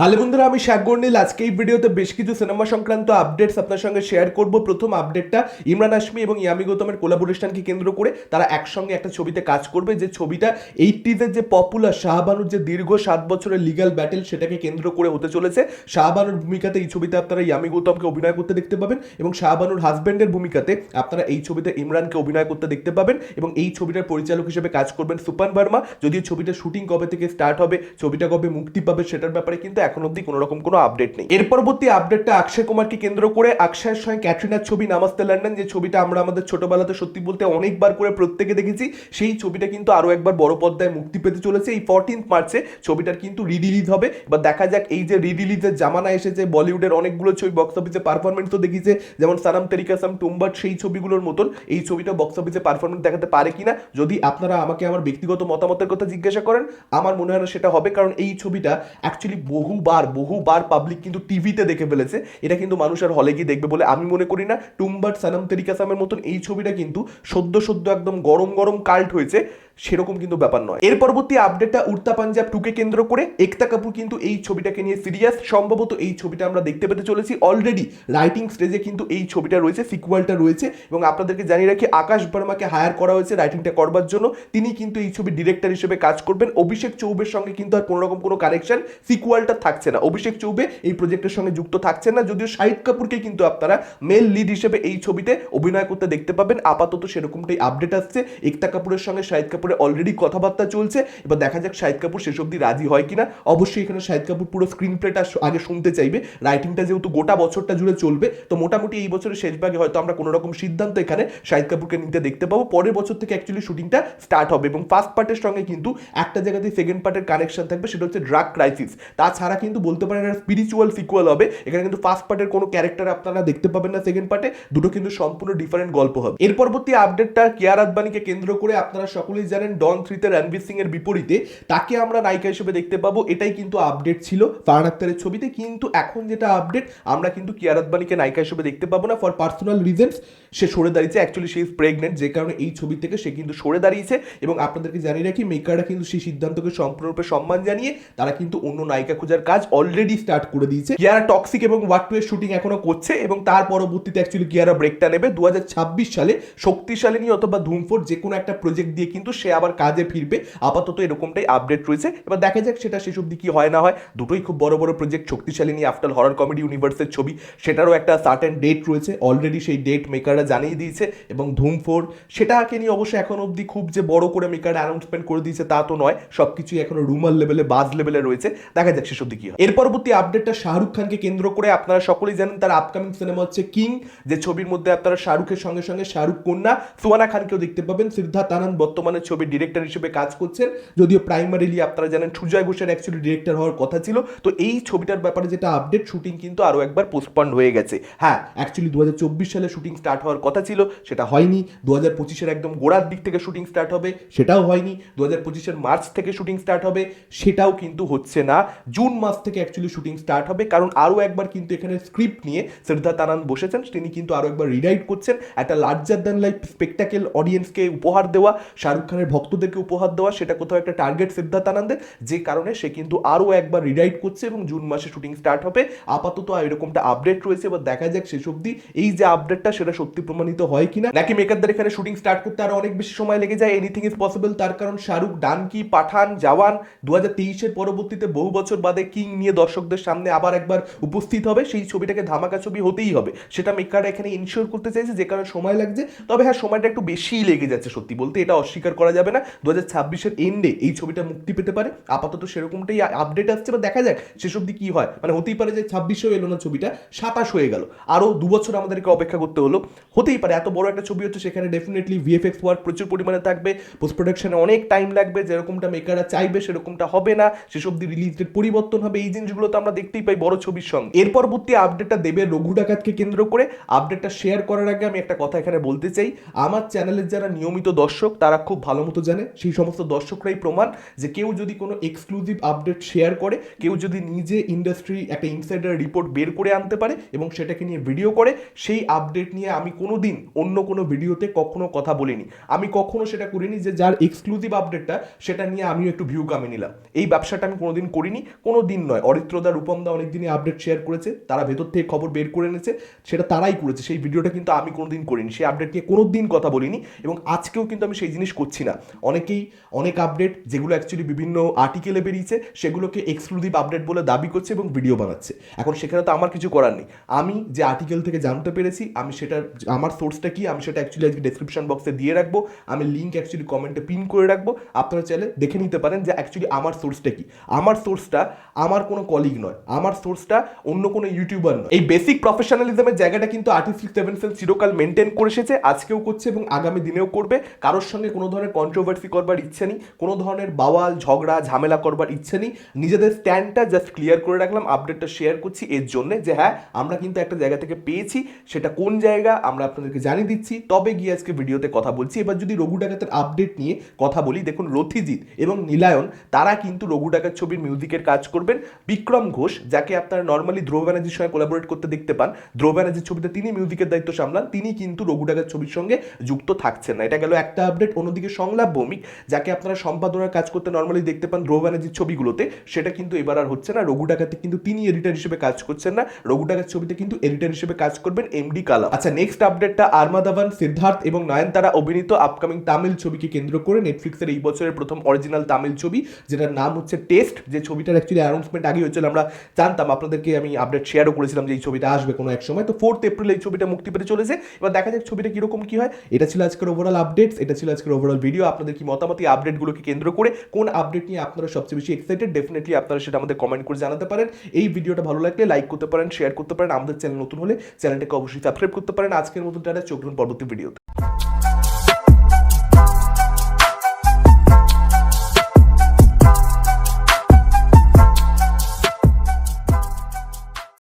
Hello বন্ধুরা, আমি শাকগর নীল আজকে এই ভিডিওতে বেশ কিছু সিনেমা সংক্রান্ত আপডেটস আপনার সঙ্গে শেয়ার করব। প্রথম আপডেটটা ইমরান হাশমি এবং ইয়ামি গৌতমের কোলাবোরেশনকে কেন্দ্র করে তারা একসঙ্গে একটা ছবিতে কাজ করবে। যে ছবিটা এইটিজের যে পপুলার শাহবানুর যে দীর্ঘ সাত বছরের লিগ্যাল ব্যাটেল সেটাকে কেন্দ্র করে হতে চলেছে। শাহবানুর ভূমিকাতে এই ছবিতে আপনারা ইয়ামি গৌতমকে অভিনয় করতে দেখতে পাবেন এবং শাহবানুর হাজব্যান্ডের ভূমিকাতে আপনারা এই ছবিতে ইমরানকে অভিনয় করতে দেখতে পাবেন এবং এই ছবিটার পরিচালক হিসেবে কাজ করবেন সুপান ভার্মা যদিও ছবিটার শুটিং কবে থেকে স্টার্ট হবে, ছবিটা কবে মুক্তি পাবে সেটার ব্যাপারে কিন্তু এখন অবধি কোনো রকম কোনো আপডেট নেই। এর পরবর্তী আপডেটটা অক্ষয় কুমারকে কেন্দ্র করে অক্ষয়ের সঙ্গে ক্যাটরিনার ছবি নামাস্তে লন্ডন, যে ছবিটা আমরা আমাদের ছোটবেলাতে সত্যি বলতে অনেকবার করে প্রত্যেকে দেখেছি, সেই ছবিটা কিন্তু আরও একবার বড় পর্দায় মুক্তি পেতে চলেছে। এই ফোরটিন্থ মার্চে ছবিটার কিন্তু রিলিজ হবে। এবার দেখা যাক, এই যে রিলিজের জামানা এসেছে, বলিউডের অনেকগুলো ছবি বক্স অফিসে পারফরমেন্স তো দেখিয়েছে, যেমন সানাম তেরিকাসাম টুম্বাট, সেই ছবিগুলোর মতন। এই ছবিটা বক্স অফিসে পারফরমেন্স দেখাতে পারে কিনা, যদি আপনারা আমাকে আমার ব্যক্তিগত মতামতের কথা জিজ্ঞাসা করেন, আমার মনে হয় না সেটা হবে, কারণ এই ছবিটা অ্যাকচুয়ালি বহুবার বহুবার পাবলিক কিন্তু টিভিতে দেখে ফেলেছে। এটা কিন্তু মানুষ আর হলে গিয়ে দেখবে বলে আমি মনে করি না। টুম্বার সানাম তেরিকাসামের মতন এই ছবিটা কিন্তু সদ্য সদ্য একদম গরম গরম কাল্ট হয়েছে। সেরকম কিন্তু ব্যাপার নয়। এর পরবর্তী আপডেটটা উড়তা পাঞ্জাব টুকে কেন্দ্র করে একতা কাপুর কিন্তু এই ছবিটাকে নিয়ে সিরিয়াস সম্ভবত এই ছবিটা আমরা দেখতে পেতে চলেছি। অলরেডি রাইটিং স্টেজে কিন্তু এই ছবিটা রয়েছে সিকুয়ালটা রয়েছে এবং আপনাদেরকে জানিয়ে রাখি, আকাশ বর্মাকে হায়ার করা হয়েছে রাইটিংটা করবার জন্য। তিনি কিন্তু এই ছবির ডিরেক্টর হিসেবে কাজ করবেন। অভিষেক চৌবের সঙ্গে কিন্তু আর কোনো রকম কোনো কানেকশন সিকুয়ালটা থাকছে না। অভিষেক চৌবে এই প্রজেক্টের সঙ্গে যুক্ত থাকছেন না। যদিও শাহিদ কাপুরকে কিন্তু আপনারা মেল লিড হিসেবে এই ছবিতে অভিনয় করতে দেখতে পাবেন। আপাতত সেরকমটাই আপডেট আসছে। একতা কাপুরের সঙ্গে শাহিদ কাপুরের অলরেডি কথাবার্তা চলছে। এবার দেখা যাক শাহিদ কাপুর শেষ অব্দি রাজি হয় কিনা। অবশ্যই এখানে শাহিদ কাপুর পুরো স্ক্রিন প্লেটা আগে শুনতে চাইবে। রাইটিংটা যেহেতু গোটা বছরটা জুড়ে চলবে, তো মোটামুটি এই বছরের শেষ ভাগে হয়তো আমরা কোনো রকম সিদ্ধান্ত এখানে শাহিদ কাপুরকে নিতে দেখতে পাবো। পরের বছর থেকে অ্যাকচুয়ালি শুটিংটা স্টার্ট হবে এবং ফার্স্ট পার্টের সঙ্গে কিন্তু একটা জায়গাতে সেকেন্ড পার্টের কানেকশন থাকবে, সেটা হচ্ছে ড্রাগ ক্রাইসিস তাছাড়া কিন্তু বলতে পারেন একটা স্পিরিচুয়াল সিকুয়াল হবে। এখানে কিন্তু ফার্স্ট পার্টের কোনো ক্যারেক্টার আপনারা দেখতে পাবেন না সেকেন্ড পার্টে দুটো কিন্তু সম্পূর্ণ ডিফারেন্ট গল্প হবে। এর পরবর্তী আপডেটটা কিয়ার আদবানিকে কেন্দ্র করে আপনারা সকলেই জানেন ডন থ্রিতে রণবীর সিং এর বিপরীতে, তাকে আমরা নায়িকা হিসেবে দেখতে পাবো। এটাই কিন্তু আপডেট ছিল ফারহান আক্তারের ছবিতে। কিন্তু এখন যেটা আপডেট আমরা কিন্তু কিয়ার আদবানিকে নায়িকা হিসেবে দেখতে পাবো না ফর পার্সোনাল রিজনস সে সরে দাঁড়িয়েছে অ্যাকচুয়ালি সে ইজ প্রেগনেন্ট যে কারণে এই ছবি থেকে সে কিন্তু সরে দাঁড়িয়েছে। এবং আপনাদেরকে জানিয়ে রাখি মেকাররা কিন্তু সেই সিদ্ধান্তকে সম্পূর্ণরূপে সম্মান জানিয়ে, তারা কিন্তু অন্য নায়িকা খোঁজার কাজ অলরেডি স্টার্ট করে দিয়েছে। কিয়ারা টক্সিক এবং ওয়াট টু এর শুটিং এখনও করছে এবং তার পরবর্তীতে অ্যাকচুয়ালি কিয়ারা ব্রেকটা নেবে। দু হাজার ছাব্বিশ সালে শক্তিশালিনী অথবা ধুমফোর যে কোনো একটা প্রজেক্ট দিয়ে কিন্তু সে আবার কাজে ফিরবে। আপাতত এরকমটাই আপডেট রয়েছে। এবার দেখা যাক সেটা শেষ অব্দি কি হয় না হয়। দুটোই খুব বড় বড় project Shaktishalini after horror comedy ইউনিভার্সের ছবি। সেটারও একটা সার্টেন ডেট রয়েছে। অলরেডি সেই ডেট মেকাররা জানিয়ে দিয়েছে এবং ধুম ফোর সেটাকে নিয়ে অবশ্যই এখন অবধি খুব যে বড় করে মেকার অ্যানাউন্সমেন্ট করে দিয়েছে তা তো নয়। সব কিছুই এখনও রুমার লেভেলে বাজ লেভেলে রয়েছে। দেখা যাক শেষ অব্দি কি হয়। এর পরবর্তী আপডেটটা শাহরুখ খানকে কেন্দ্র করে আপনারা সকলেই জানেন, তার আপকামিং সিনেমা হচ্ছে কিং যে ছবির মধ্যে আপনারা শাহরুখের সঙ্গে সঙ্গে শাহরুখ কন্যা সুয়ানা খানকেও দেখতে পাবেন। সিদ্ধার্থ আনন্দ বর্তমানে ছবির ডিরেক্টর হিসেবে কাজ করছেন। যদিও প্রাইমারিলি আপনারা জানেন সুজয় ঘোষের অ্যাকচুয়ালি ডিরেক্টর হওয়ার কথা ছিল। তো এই ছবিটার ব্যাপারে যেটা আপডেট শুটিং কিন্তু আরও একবার পোস্টপন্ড হয়ে গেছে। হ্যাঁ অ্যাকচুয়ালি দু হাজার চব্বিশ সালে শুটিং স্টার্ট হওয়ার কথা ছিল, সেটা হয়নি। দু হাজার একদম গোড়ার দিক থেকে শুটিং স্টার্ট হবে, সেটাও হয়নি। দু হাজার মার্চ থেকে শুটিং স্টার্ট হবে, সেটাও কিন্তু হচ্ছে না। জুন মাস থেকে অ্যাকচুয়ালি শুটিং স্টার্ট হবে, কারণ আরও একবার কিন্তু এখানে স্ক্রিপ্ট নিয়ে সিদ্ধার্থ আনন্দ বসেছেন। তিনি কিন্তু আরও একবার রিরাইট করছেন। একটা লার্জার দ্যান লাইফ স্পেকটাকেল অডিয়েন্সকে উপহার দেওয়া। শাহরুখ খানের ভক্তদেরকে উপহার দেওয়া, সেটা কোথাও একটা টার্গেট সিদ্ধার্থ আনন্দের, যে কারণে সে কিন্তু আরও একবার রিরাইট করছে এবং জুন মাসে শুটিং স্টার্ট হবে। আপাতত এরকমটা আপডেট রয়েছে এবার দেখা যাক শেষ অব্দি এই যে আপডেটটা সেটা সত্যি প্রমাণিত হয় কিনা। নাকি মেকারদের এখানে শুটিং স্টার্ট করতে আরও অনেক বেশি সময় লেগে যায়? এনিথিং ইজ পসিবল তার কারণ শাহরুখ, ডানকি, পাঠান, জওয়ান দু হাজার পরবর্তীতে বহু বছর বাদে কিং নিয়ে দর্শকদের সামনে আবার একবার উপস্থিত হবে। সেই ছবিটাকে ধামাকা ছবি হতেই হবে। সেটা মেকাররা এখানে ইনশিওর করতে চাইছে, যে কারণে সময় লাগছে। তবে হ্যাঁ সময়টা একটু বেশিই লেগে যাচ্ছে, সত্যি বলতে। এটা অস্বীকার করা যাবে না। দু হাজার ছাব্বিশের এন্ডে এই ছবিটা মুক্তি পেতে পারে। আপাতত সেরকমটাই আপডেট আসছে বা দেখা যাক শেষ অব্দি কি হয়। মানে হতেই পারে যে ছাব্বিশেও এলো না ছবিটা, সাতাশ হয়ে গেল। আরও দু বছর আমাদেরকে অপেক্ষা করতে হলো। হতেই পারে, এত বড় একটা ছবি হচ্ছে, সেখানে ডেফিনেটলি ভিএফএক্স ওয়ার্ক প্রচুর পরিমাণে থাকবে। পোস্ট প্রোডাকশনে অনেক টাইম লাগবে, যেরকমটা মেকাররা চাইবে, সেরকমটা হবে না। সেসব দিয়ে রিলিজ ডেট পরিবর্তন হবে, এই জিনিসগুলো তো আমরা দেখতেই পাই বড় ছবির সঙ্গে। এর পরবর্তী আপডেটটা দেবে রঘু ডাকাতকে কেন্দ্র করে। আপডেটটা শেয়ার করার আগে আমি একটা কথা এখানে বলতে চাই। আমার চ্যানেলের যারা নিয়মিত দর্শক, তারা খুব ভালো ভালো মতো জানে। সেই সমস্ত দর্শকরাই প্রমাণ যে কেউ যদি কোনো এক্সক্লুসিভ আপডেট শেয়ার করে, কেউ যদি নিজে ইন্ডাস্ট্রি একটা ইনসাইডার রিপোর্ট বের করে আনতে পারে এবং সেটাকে নিয়ে ভিডিও করে, সেই আপডেট নিয়ে আমি কোনো দিন অন্য কোনো ভিডিওতে কখনো কথা বলিনি। আমি কখনো সেটা করিনি যে যার এক্সক্লুসিভ আপডেটটা সেটা নিয়ে আমিও একটু ভিউ কামিয়ে নিলাম। এই ব্যবসাটা আমি কোনোদিন করিনি কোনো দিন নয়। অরিত্রদা রূপমদা অনেক দিনই আপডেট শেয়ার করেছে, তারা ভেতর থেকে খবর বের করে এনেছে, সেটা তারাই করেছে। সেই ভিডিওটা কিন্তু আমি কোনোদিন করিনি, সেই আপডেট নিয়ে কোনো দিন কথা বলিনি এবং আজকেও কিন্তু আমি সেই জিনিস করছি না। অনেকেই অনেক আপডেট যেগুলো অ্যাকচুয়ালি বিভিন্ন আর্টিকেলে বেরিয়েছে, সেগুলোকে এক্সক্লুসিভ আপডেট বলে দাবি করছে এবং ভিডিও বানাচ্ছে। এখন সেখানে তো আমার কিছু করার নেই। আমি যে আর্টিকেল থেকে জানতে পেরেছি, আমি সেটার, আমার সোর্সটা কি, আমি সেটা অ্যাকচুয়ালি আজকে ডেসক্রিপশন বক্সে দিয়ে রাখব। আমি লিঙ্ক অ্যাকচুয়ালি কমেন্টে পিন করে রাখব। আপনারা চাইলে দেখে নিতে পারেন যে অ্যাকচুয়ালি আমার সোর্সটা কি। আমার সোর্সটা আমার কোনো কলিগ নয়। আমার সোর্সটা অন্য কোনো ইউটিউবার নয়। এই বেসিক প্রফেশনালিজমের জায়গাটা কিন্তু আর্টিস্ট সেভেন সেল চিরকাল মেনটেন করে এসেছে, আজকেও করছে এবং আগামী দিনেও করবে। কারোর সঙ্গে কোনো ধরনের কন্ট্রোভার্সি করবার ইচ্ছে নেই, কোনো ধরনের বাওয়াল, ঝগড়া, ঝামেলা করবার ইচ্ছে নেই। নিজেদের স্ট্যান্ডটা জাস্ট ক্লিয়ার করে রাখলাম আপডেটটা শেয়ার করছি। এর জন্য যে হ্যাঁ আমরা কিন্তু একটা জায়গা থেকে পেয়েছি, সেটা কোন জায়গা, আমরা আপনাদেরকে জানিয়ে দিচ্ছি। তবে গিয়ে আজকে ভিডিওতে কথা বলছি। এবার যদি রঘু ডাকাতের আপডেট নিয়ে কথা বলি, দেখুন রথিজিৎ এবং নীলায়ন, তারা কিন্তু রঘু ডাকাত ছবির মিউজিকের কাজ করবেন। বিক্রম ঘোষ, যাকে আপনারা নর্মালি ধ্রুব ব্যানার্জির সঙ্গে কোলাবোরেট করতে দেখতে পান, ধ্রুব ব্যানার্জির ছবিতে তিনি মিউজিকের দায়িত্ব সামলান। তিনি কিন্তু রঘু ডাকাত ছবির সঙ্গে যুক্ত থাকছেন না। এটা গেল একটা আপডেট অন্যদিকে সংলাপ ভৌমিক, যাকে আপনারা সম্পাদনার কাজ করতে নর্মালি দেখতে পান ধ্রুব ব্যানার্জির ছবিগুলোতে, সেটা কিন্তু এবার আর হচ্ছে না। রঘু ডাকাতে কিন্তু তিনি এডিটার হিসেবে কাজ করছেন না। রঘু ছবিতে কিন্তু এডিটার হিসেবে কাজ করবেন এমডি কালাম। আচ্ছা নেক্সট আপডেটটা আরমাদাবান সিদ্ধার্থ এবং নয়নতারা অভিনীত আপকামিং তামিল ছবিকে কেন্দ্র করে নেটফ্লিক্সের এই বছরের প্রথম অরিজিনাল তামিল ছবি, যেটার নাম হচ্ছে টেস্ট যে ছবিটার অ্যাকচুয়ালি অ্যানাউন্সমেন্ট আগে হয়েছিল, আমরা জানতাম। আপনাদেরকে আমি আপডেট শেয়ারও করেছিলাম যে এই ছবিটা আসবে কোনো এক সময়। তো ফোর্থ এপ্রিল এই ছবিটা মুক্তি পেতে চলেছে। এবার দেখা যাক ছবিটা কীরকম কি হয়। এটা ছিল আজকের ওভারঅল আপডেটস এটা ছিল আজকের ওভারঅল ভিডিও আপনাদের কি মতামত, এই আপডেটগুলোকে কেন্দ্র করে কোন আপডেট নিয়ে আপনারা সবচেয়ে বেশি এক্সাইটেড ডেফিনেটলি আপনারা সেটা আমাদের কমেন্ট করে জানাতে পারেন। এই ভিডিওটা ভালো লাগলে লাইক করতে পারেন শেয়ার করতে পারেন। আমাদের চ্যানেল নতুন হলে চ্যানেলটাকে অবশ্যই সাবস্ক্রাইব করতে পারেন। আজকের মতো টাটা, চোখ পরবর্তী ভিডিওতে